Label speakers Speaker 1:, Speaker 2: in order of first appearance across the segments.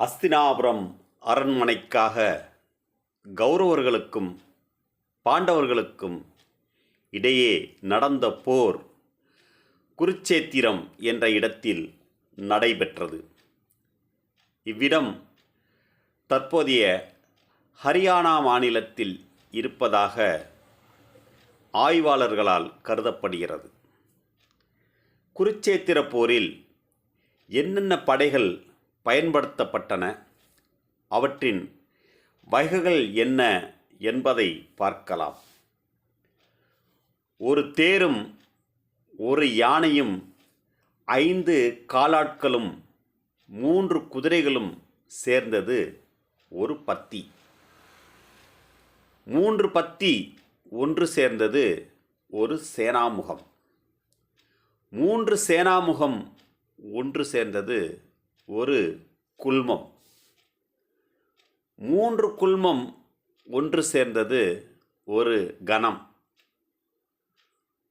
Speaker 1: அஸ்தினாபுரம் அரண்மனைக்காக கௌரவர்களுக்கும் பாண்டவர்களுக்கும் இடையே நடந்த போர் குருச்சேத்திரம் என்ற இடத்தில் நடைபெற்றது. இவ்விடம் தற்போதைய ஹரியானா மாநிலத்தில் இருப்பதாக ஆய்வாளர்களால் கருதப்படுகிறது. குருச்சேத்திர போரில் என்னென்ன படைகள் பயன்படுத்தப்பட்டன. அவற்றின் வகைகள் என்ன என்பதை பார்க்கலாம். ஒரு தேரும் ஒரு யானையும் ஐந்து காலாட்களும் மூன்று குதிரைகளும் சேர்ந்தது ஒரு பத்தி. மூன்று பத்தி ஒன்று சேர்ந்தது ஒரு சேனாமுகம். மூன்று சேனாமுகம் ஒன்று சேர்ந்தது ஒரு குல்மம் மூன்று குல்மம் ஒன்று சேர்ந்தது ஒரு கணம்.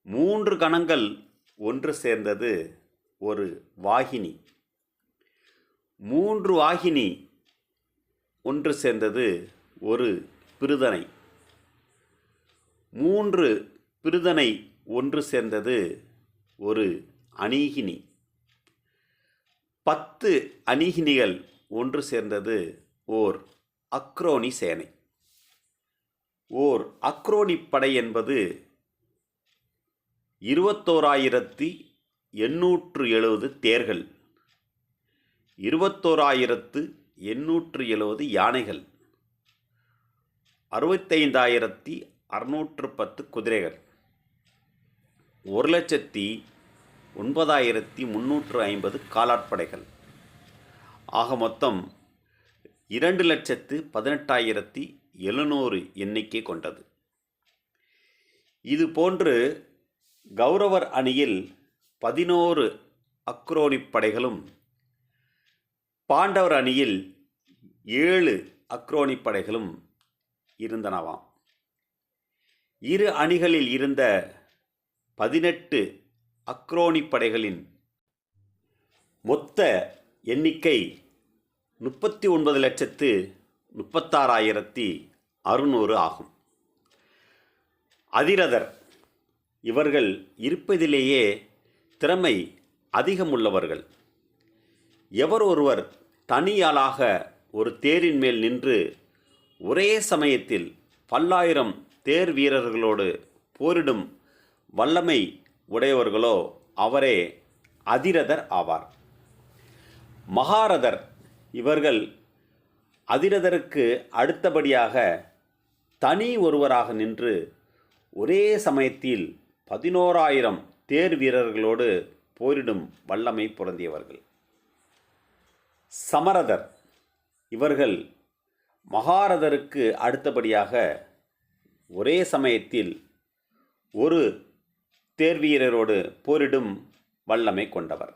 Speaker 1: மூன்று கணங்கள் ஒன்று சேர்ந்தது ஒரு வாகினி. மூன்று வாகினி ஒன்று சேர்ந்தது ஒரு பிருதனை. மூன்று பிருதனை ஒன்று சேர்ந்தது ஒரு அநீகினி பத்து அணிகினிகள் ஒன்று சேர்ந்தது ஓர் அக்ரோனி சேனை. ஓர் அக்ரோனி படை என்பது இருபத்தோராயிரத்தி எண்ணூற்று எழுபது தேர்கள். இருபத்தோராயிரத்து எண்ணூற்று எழுபது யானைகள். அறுபத்தைந்தாயிரத்தி அறுநூற்று பத்து குதிரைகள். ஒரு லட்சத்தி ஒன்பதாயிரத்தி முந்நூற்று ஐம்பது காலாட்படைகள். ஆக மொத்தம் இரண்டு லட்சத்து பதினெட்டாயிரத்தி எழுநூறு எண்ணிக்கை கொண்டது. இது போன்று கௌரவர் அணியில் பதினோரு அக்ரோனி படைகளும் பாண்டவர் அணியில் ஏழு அக்ரோனி படைகளும் இருந்தனவாம். இரு அணிகளில் இருந்த பதினெட்டு அக்ரோனி படைகளின் மொத்த எண்ணிக்கை முப்பத்தி ஒன்பது லட்சத்து முப்பத்தாறாயிரத்தி அறுநூறு ஆகும். அதிரதர் இவர்கள் இருப்பதிலேயே திறமை அதிகமுள்ளவர்கள். எவர் ஒருவர் தனியாளாக ஒரு தேரின் மேல் நின்று ஒரே சமயத்தில் பல்லாயிரம் தேர் வீரர்களோடு போரிடும் வல்லமை உடையவர்களோ அவரே அதிரதர் ஆவார். மகாரதர் இவர்கள் அதிரதருக்கு அடுத்தபடியாக தனி ஒருவராக நின்று ஒரே சமயத்தில் பதினோராயிரம் தேர் வீரர்களோடு போரிடும் வல்லமை பொருந்தியவர்கள். சமரதர் இவர்கள் மகாரதருக்கு அடுத்தபடியாக ஒரே சமயத்தில் ஒரு தேர்வீரரோடு போரிடும் வல்லமை கொண்டவர்.